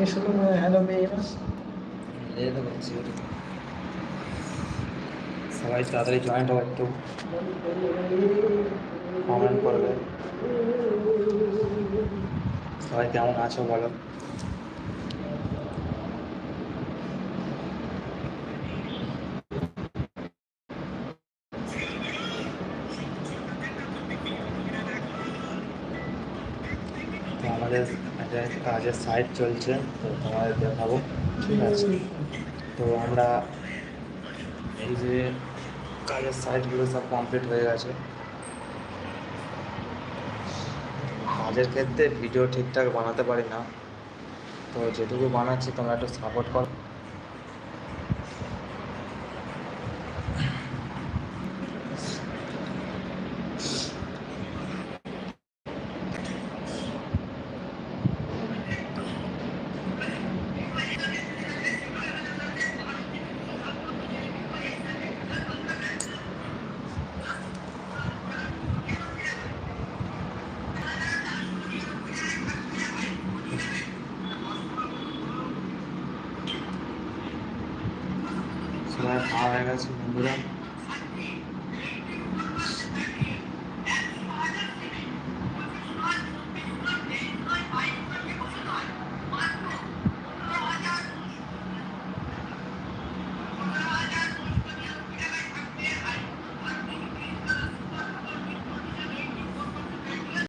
এই শুধু হ্যালো মেয়েরা। এই তো বলছি সবাই তাড়াতাড়ি জয়েন্ট হবে একটু। কমেন্ট করবে। সবাই কেমন আছো বলো? আমাদের একটা কাজের সাইট চলছে, তো তোমাদের দেখাবো। ঠিক আছে? তো আমরা এই যে কাজের সাইটগুলো সব কমপ্লিট হয়ে গেছে। কাজের ক্ষেত্রে ভিডিও ঠিকঠাক বানাতে পারি না। তো যেটুকু বানাচ্ছি, তোমরা একটু সাপোর্ট করো। সবাই খাওয়া হয়ে গেছে বন্ধুরা